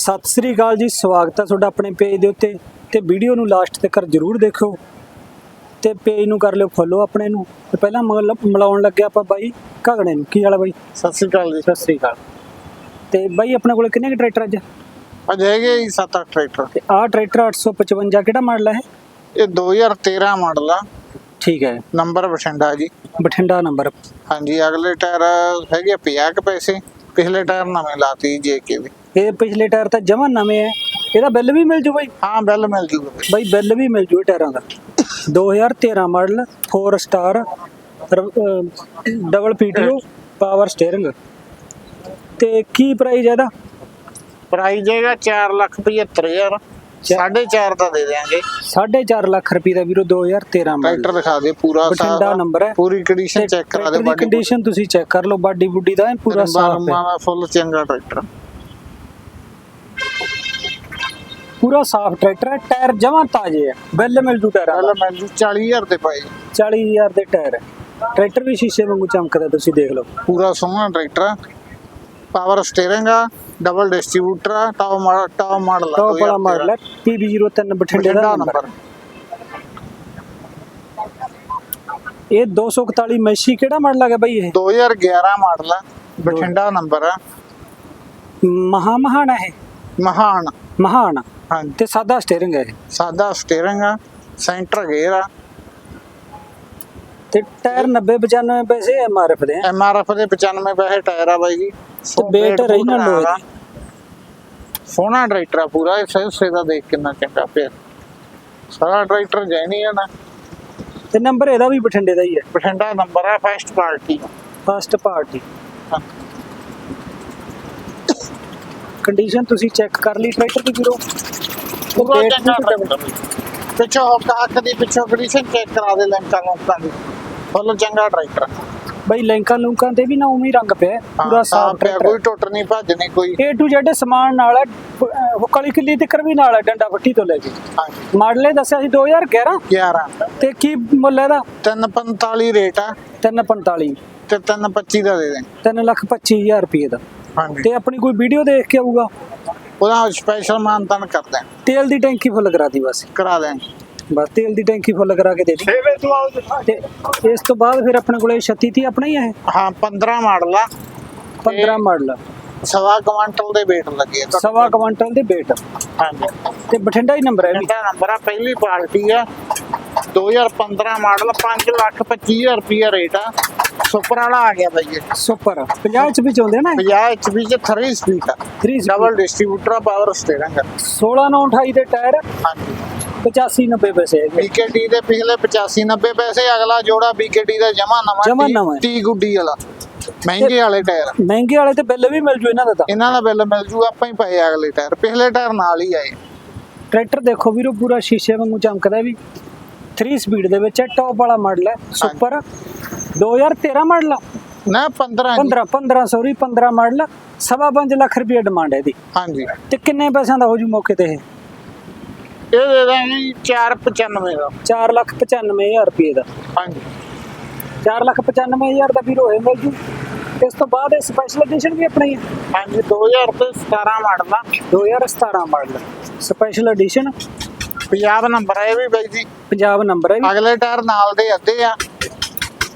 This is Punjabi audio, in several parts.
ਸਤਿ ਸ੍ਰੀ ਅਕਾਲ ਜੀ ਸਵਾਗਤ ਹੈ ਤੁਹਾਡਾ ਆਪਣੇ ਪੇਜ ਦੇ ਉੱਤੇ ਤੇ ਵੀਡੀਓ ਨੂੰ ਲਾਸਟ ਤੱਕ ਜਰੂਰ ਦੇਖਿਓ ਤੇ ਪੇਜ ਨੂੰ ਕਰ ਲਿਓ ਫੋਲੋ ਆਪਣੇ ਨੂੰ। ਤੇ ਪਹਿਲਾਂ ਮਲ- ਮਿਲਾਉਣ ਲੱਗਿਆ ਆਪਾਂ ਬਾਈ ਘਗੜੇ ਨੂੰ। ਕੀ ਹਾਲ ਹੈ ਬਾਈ? ਸਤਿ ਸ੍ਰੀ ਅਕਾਲ ਜੀ। ਸਤਿ ਸ੍ਰੀ ਅਕਾਲ। ਤੇ ਬਾਈ ਆਪਣੇ ਕੋਲੇ ਕਿੰਨੇ ਕੁ ਟਰੈਕਟਰ ਅੱਜ? ਅੱਜ ਹੈਗੇ ਜੀ 7-8 ਟਰੈਕਟਰ ਤੇ ਆਹ ਟਰੈਕਟਰ 855 ਕਿਹੜਾ ਮਾਡਲ ਹੈ ਇਹ? ਇਹ 2013 ਮਾਡਲ ਆ। ਠੀਕ ਹੈ। ਨੰਬਰ ਬਠਿੰਡਾ ਜੀ। ਬਠਿੰਡਾ ਨੰਬਰ ਹਾਂਜੀ ਅਗਲੇ ਟਾਇਰ ਹੈਗੇ 50 ਕੁ ਪੈਸੇ। ਪਿਛਲੇ ਟਾਇਰ ਨਵੇਂ ਲਾਤੀ ਜੇਕੇ ਦੇ ਇਹ ਪਿਛਲੇ ਟਾਇਰ ਤਾਂ ਜਮਾਂ ਨਵੇਂ ਹੈ ਇਹਦਾ ਬਿੱਲ ਵੀ ਮਿਲ ਜੂ ਬਾਈ? ਹਾਂ ਬਿੱਲ ਮਿਲ ਜੂਗਾ। ਬਈ। ਬਾਈ ਬਿੱਲ ਵੀ ਮਿਲ ਜੂ ਟਾਇਰਾਂ ਦਾ। 2013 model 4 star double P T O power steering ਤੇ ਕੀ ਪ੍ਰਾਈਸ ਇਹਦਾ? ਪ੍ਰਾਈਸ ਹੈਗਾ 475000 4.5 ਦਾ ਦੇ ਦੇਾਂਗੇ 4.5 ਲੱਖ ਰੁਪਏ ਦਾ ਵੀਰੋ 2013 ਮਾਡਲ। ਟਰੈਕਟਰ ਦਿਖਾ ਦੇ ਪੂਰਾ ਬਠਿੰਡਾ ਨੰਬਰ ਹੈ। ਪੂਰੀ ਕੰਡੀਸ਼ਨ ਚੈੱਕ ਕਰਾ ਦੇ ਬਾਡੀ ਕੰਡੀਸ਼ਨ ਤੁਸੀਂ ਚੈੱਕ ਕਰ ਲਓ ਬਾਡੀ ਬੁੱਡੀ ਦਾ ਐਨ ਪੂਰਾ ਸਾਫ਼ ਹੈ। ਦਾ ਫੁੱਲ ਚੰਗਾ ਟਰੈਕਟਰ। ਪੂਰਾ ਸਾਫ਼ ਟਰੈਕਟਰ ਹੈ ਟਾਇਰ ਜਮਾਂ ਤਾਜ਼ੇ ਹੈ। ਬਿੱਲ ਮਿਲ ਜੂ ਟਾਇਰਾਂ ਦਾ। ਮਿਲ ਜੂ 40000 ਦੇ ਪਾਈ 40000 ਦੇ ਟਾਇਰ ਹੈ। ਟਰੈਕਟਰ ਵੀ ਸ਼ੀਸ਼ੇ ਵਾਂਗੂ ਚਮਕਦਾ ਤੁਸੀਂ ਦੇਖ ਲਓ। ਪੂਰਾ ਸੋਹਣਾ ਟਰੈਕਟਰ ਪਾਵਰ ਸਟੀਅਰਿੰਗ ਆ ਡਬਲ ਡਿਸਟ੍ਰੀਬਿਊਟਰ ਆ top model top model top ਵਾਲਾ ਮਾਡਲ ਹੈ। PB03 ਬਠਿੰਡੇ ਦਾ ਨੰਬਰ। ਇਹ 241 ਮੈਸ਼ੀ ਕਿਹੜਾ ਮਾਡਲ ਆ ਗਿਆ ਬਾਈ ਇਹ? 2011 ਮਾਡਲ ਆ ਬਠਿੰਡਾ ਨੰਬਰ ਆ। ਮਹਾ ਮਹਾਨ ਹੈ ਇਹ। ਮਹਾਨ। ਮਹਾਨ। ਹਾਂਜੀ। ਤੇ ਸਾਦਾ ਸਟੀਅਰਿੰਗ ਹੈ ਇਹ? ਸਾਦਾ ਸਟੀਅਰਿੰਗ ਆ ਸੈਂਟਰ ਗੇਅਰ ਆ। ਤੇ ਟਾਇਰ 90 95 ਪੈਸੇ ਐਮਆਰਐਫ ਦੇ ਆ? ਐਮ ਆਰ ਐਫ ਦੇ 95 ਪੈਸੇ ਟਾਇਰ ਆ ਬਾਈ ਜੀ। ਤੇ ਬੇਟ original ਲੋਹੇ ਦੀ। ਸੋਹਣਾ ਟਰੈਕਟਰ ਆ ਪੂਰਾ ਇਹ ਸਹਿਸੇ ਦਾ ਦੇਖ ਕਿੰਨਾ ਚੰਗਾ ਪਿਆ। ਸਾਰਾ ਟਰੈਕਟਰ ਜੈਨੀ ਆ ਨਾ। ਤੇ ਨੰਬਰ ਇਹਦਾ ਵੀ ਬਠਿੰਡੇ ਦਾ ਹੀ ਹੈ? ਬਠਿੰਡਾ ਨੰਬਰ ਆ first party first party condition ਤੁਸੀਂ ਚੈੱਕ ਕਰ ਲਈ ਟਰੈਕਟਰ ਦੀ ਵੀਰੋ ਤੇ ਪੂਰਾ date ਚੰਗਾ ਵੀ ਟਰੈਕਟਰ ਪਿੱਛੋਂ ਹੱਕ ਦੀ ਪਿੱਛੋਂ ਕੰਡੀਸ਼ਨ ਚੈੱਕ ਕਰਾ ਦੇ ਲੈਂਕਾਂ ਲੋਕਾਂ ਦੀ। ਫੁੱਲ ਚੰਗਾ ਟਰੈਕਟਰ। ਬਾਈ ਲੈਂਕਾਂ ਲੂੰਕਾਂ ਤੇ ਵੀ ਨਾ ਉਵੇਂ ਰੰਗ ਪਿਆ ਪੂਰਾ ਸਾਫ਼ ਪਿਆ, ਕੋਈ ਟੁੱਟ ਨਹੀਂ ਭੱਜ ਨਹੀਂ ਕੋਈ। A to Z ਸਮਾਨ ਨਾਲ ਹੈ ਹੁੱਕ ਵਾਲੀ ਕਿੱਲੀ ਤੱਕ ਵੀ ਨਾਲ ਹੈ ਡੰਡਾ ਫੱਟੀ ਤੋਂ ਲੈ ਕੇ। ਹਾਂਜੀ। ਮਾਡਲ ਇਹ ਦੱਸਿਆ ਸੀ 2011 11 ਤੇ ਕੀ ਮੁੱਲ ਇਹਦਾ? 345 ਰੇਟ ਆ। 345 ਤੇ 325 ਦਾ ਦੇ ਦੇ 3 ਲੱਖ 25000 ਰੁਪਏ ਦਾ। ਹਾਂਜੀ। ਤੇ ਆਪਣੀ ਕੋਈ ਵੀਡੀਓ ਦੇਖ ਕੇ ਆਊਗਾ? ਉਹਦਾ ਸਪੈਸ਼ਲ ਮਾਨਤਨ ਕਰਦੇ। ਆ, ਤੇਲ ਦੀ ਟੈਂਕੀ ਫੁੱਲ ਕਰਾ ਦੀ ਬਸ। ਕਰਾ ਦੇਂਗੇ ਬਸ ਤੇਲ ਦੀ ਟੈਂਕੀ ਫੁੱਲ ਕਰਾ ਕੇ ਦੇ ਦੀ। ਸੇਵੇ ਤੋਂ ਆਓ ਤੇ ਇਸ ਤੋਂ ਬਾਅਦ ਫਿਰ ਆਪਣੇ ਕੋਲੇ 36 ਤੀ ਆਪਣਾ ਹੀ ਹੈ ਹਾਂ 15 ਮਾਡਲ ਆ। 15 ਮਾਡਲ ਸਵਾ ਕੁਆਂਟਲ ਦੇ weight ਲੱਗੇ ਆ ਸਵਾ ਕੁਆਂਟਲ ਦੇ weight ਹਾਂਜੀ। ਤੇ ਬਠਿੰਡਾ ਹੀ ਨੰਬਰ ਹੈ ਵੀ। ਇਹਦਾ ਨੰਬਰ ਆ ਪਹਿਲੀ ਪਾਰਟੀ ਆ। 2015 ਮਾਡਲ 5 ਲੱਖ 25000 ਰੁਪਿਆ ਰੇਟ ਆ। ਸੁਪਰ ਵਾਲਾ ਆ ਗਿਆ ਬਾਈ ਇਹ। ਸੁਪਰ। 50 ਚ ਵੀ ਚਾਹੁੰਦੇ ਨਾ 50 HP ਚ 3 ਸਪੀਡ ਆ। 3 ਡਬਲ ਡਿਸਟ੍ਰੀਬਿਊਟਰ ਆ ਪਾਵਰ ਸਟੀਅਰਿੰਗ ਆ। 16 9 28 ਦੇ ਟਾਇਰ। ਹਾਂਜੀ। 85 90 ਪੈਸੇ BKT ਦੇ ਪਿਛਲੇ 85 90 ਪੈਸੇ ਅਗਲਾ ਜੋੜਾ BKT ਦਾ ਜਮਾ ਨਵਾਂ ਜਮਾਂ ਟੀ- ਨਵਾਂ। ਹੈ। ਟੀ ਗੁੱਡੀ ਵਾਲਾ। ਮਹਿੰਗੇ ਵਾਲੇ ਟਾਇਰ। ਮਹਿੰਗੇ ਵਾਲੇ ਤੇ ਬਿੱਲ ਵੀ ਮਿਲ ਜੂ ਇਹਨਾਂ ਦਾ ਤਾਂ। ਇਹਨਾਂ ਦਾ ਬਿੱਲ ਮਿਲ ਜੂ ਆਪਾਂ ਹੀ ਪਏ ਅਗਲੇ ਟਾਇਰ। ਪਿਛਲੇ ਟਾਇਰ ਨਾਲ ਹੀ ਆਏ ਟਰੈਕਟਰ ਦੇਖੋ ਵੀਰੋ ਪੂਰਾ ਸ਼ੀਸ਼ੇ ਵਾਂਗੂ ਚਮਕਦਾ ਵੀ। 3 ਸਪੀਡ ਦੇ ਵਿੱਚ ਹੈ ਟੌਪ ਵਾਲਾ ਮਾਡਲ ਹੈ। ਸੁਪਰ 2013 ਮਾਡਲ ਨਾ 15 ਜੀ। 15 15 ਸੌਰੀ 15 ਮਾਡਲ ਸਵਾ ਪੰਜ ਲੱਖ ਰੁਪਏ ਡਿਮਾਂਡ ਹੈ ਇਹਦੀ। ਹਾਂਜੀ। ਤੇ ਕਿੰਨੇ ਪੈਸਿਆਂ ਦਾ ਹੋ ਜੂ ਮੌਕੇ ਤੇ ਇਹ? ਇਹ ਦੇ ਦਾਂਗੇ 495 ਦਾ। 4 ਲੱਖ 95000 ਰੁਪਏ ਦਾ। ਹਾਂਜੀ। 4 ਲੱਖ 95000 ਦਾ ਵੀਰੋ ਇਹ ਮਿਲ ਜੂ। ਇਸ ਤੋਂ ਬਾਅਦ ਇਹ ਸਪੈਸ਼ਲ ਐਡੀਸ਼ਨ ਵੀ ਆਪਣੀ ਹੈ ਹਾਂਜੀ 2017 ਮਾਡਲ ਆ 2017 model special edition Punjab number ਇਹ ਵੀ ਬਾਈ ਜੀ। ਪੰਜਾਬ ਨੰਬਰ ਹੈ ਵੀ। ਅਗਲੇ ਟਾਇਰ ਨਾਲ ਦੇ ਅੱਧੇ ਆ।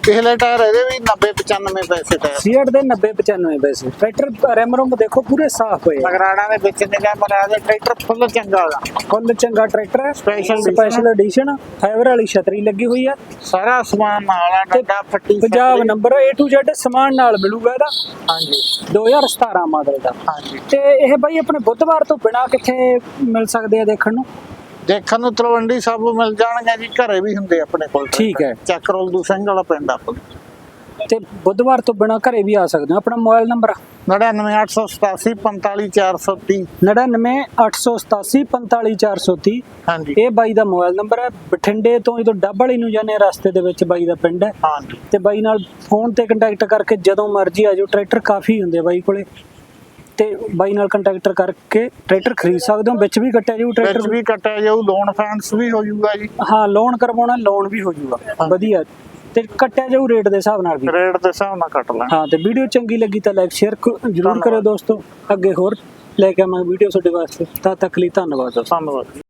ਪਿਛਲੇ ਟਾਇਰ ਇਹਦੇ ਵੀ 90 95 ਪੈਸੇ ਟਾਇਰ। ਸੀਟ ਦੇ 90 95 ਪੈਸੇ। ਟਰੈਕਟਰ ਰੈਮ ਰੋਮ ਦੇਖੋ ਪੂਰੇ ਸਾਫ਼ ਹੋਏ ਆ। ਮਗਰਾੜਾਂ ਦੇ ਵਿੱਚ ਨਿਗਾਹ ਮਰਾ ਦੇ ਟਰੈਕਟਰ ਫੁੱਲ ਚੰਗਾ ਹੈਗਾ ਫੁੱਲ ਚੰਗਾ ਟਰੈਕਟਰ ਹੈ। Special ਸਪੈਸ਼ਲ ਐਡੀਸ਼ਨ ਫਾਈਬਰ ਵਾਲੀ ਛਤਰੀ ਲੱਗੀ ਹੋਈ ਹੈ ਸਾਰਾ ਸਮਾਨ ਨਾਲ ਆ ਡੰਡਾ ਫੱਟੀ Punjab. Number A to Z ਸਮਾਨ ਨਾਲ ਮਿਲੂਗਾ ਇਹਦਾ। ਹਾਂਜੀ। 2017 ਮਾਡਲ ਦਾ। ਹਾਂਜੀ। ਤੇ ਇਹ ਬਾਈ ਆਪਣੇ ਬੁੱਧਵਾਰ ਤੋਂ ਬਿਨਾ ਕਿੱਥੇ ਮਿਲ ਸਕਦੇ ਆ ਦੇਖਣ ਨੂੰ? ਦੇਖਣ ਨੂੰ ਤਲਵੰਡੀ ਸਭ ਮਿਲ ਜਾਣਗੇ ਜੀ ਘਰੇ ਵੀ ਹੁੰਦੇ ਆਪਣੇ ਕੋਲ ਠੀਕ ਹੈ। ਚੱਕਰੋਲ ਦੂ ਸਿੰਘ ਵਾਲਾ ਪਿੰਡ ਆਪਣਾ ਤੇ ਬੁੱਧਵਾਰ ਤੋਂ ਬਿਨਾ ਘਰੇ ਵੀ ਆ ਸਕਦੇ ਹੋ। ਆਪਣਾ ਮੋਬਾਈਲ ਨੰਬਰ? 99887 45430 99887 45430 ਹਾਂਜੀ। ਇਹ ਬਾਈ ਦਾ ਮੋਬਾਈਲ ਨੰਬਰ ਹੈ। ਬਠਿੰਡੇ ਤੋਂ ਜਦੋਂ ਡੱਬ ਵਾਲੀ ਨੂੰ ਜਾਂਦੇ ਰਸਤੇ ਦੇ ਵਿੱਚ ਬਾਈ ਦਾ ਪਿੰਡ ਹੈ। ਹਾਂਜੀ। ਤੇ ਬਾਈ ਨਾਲ ਫੋਨ ਤੇ ਕੰਟੈਕਟ ਕਰਕੇ ਜਦੋਂ ਮਰਜ਼ੀ ਆ ਜਾਓ। ਟਰੈਕਟਰ ਕਾਫੀ ਹੁੰਦੇ ਬਾਈ ਕੋਲੇ। ਤੇ ਬਾਈ ਨਾਲ ਕੰਟੈਕਟ ਕਰਕੇ ਟਰੈਕਟਰ ਖਰੀਦ ਸਕਦੇ ਹੋ ਵਿੱਚ ਵੀ ਕੱਟਿਆ ਜਾਊ ਵਿੱਚ ਟਰੈਕਟਰ ਵੀ ਕੱਟਿਆ ਜਾਊ ਲੋਨ ਫਾਈਨੈਂਸ ਵੀ ਹੋ ਜਾਊਗਾ ਜੀ। ਹਾਂ ਲੋਨ ਕਰਵਾਉਣਾ ਲੋਨ ਵੀ ਹੋ ਜਾਊਗਾ। ਵਧੀਆ। ਤੇ ਕੱਟਿਆ ਜਾਊ ਰੇਟ ਦੇ ਹਿਸਾਬ ਨਾਲ ਵੀ। ਰੇਟ ਦੇ ਹਿਸਾਬ ਨਾਲ ਕੱਟ ਲਾਂਗੇ ਹਾਂ ਤੇ ਵੀਡੀਓ ਚੰਗੀ ਲੱਗੀ ਤਾਂ ਲਾਈਕ ਸ਼ੇਅਰ ਜਰੂਰ। ਕਰਿਓ ਦੋਸਤੋ। ਅੱਗੇ ਹੋਰ ਲੈ ਕੇ ਆਵਾਂਗੇ ਵੀਡੀਓ ਤੁਹਾਡੇ ਵਾਸਤੇ। ਤਦ ਤੱਕ ਲਈ ਧੰਨਵਾਦ ਦੋਸਤੋ। ਧੰਨਵਾਦ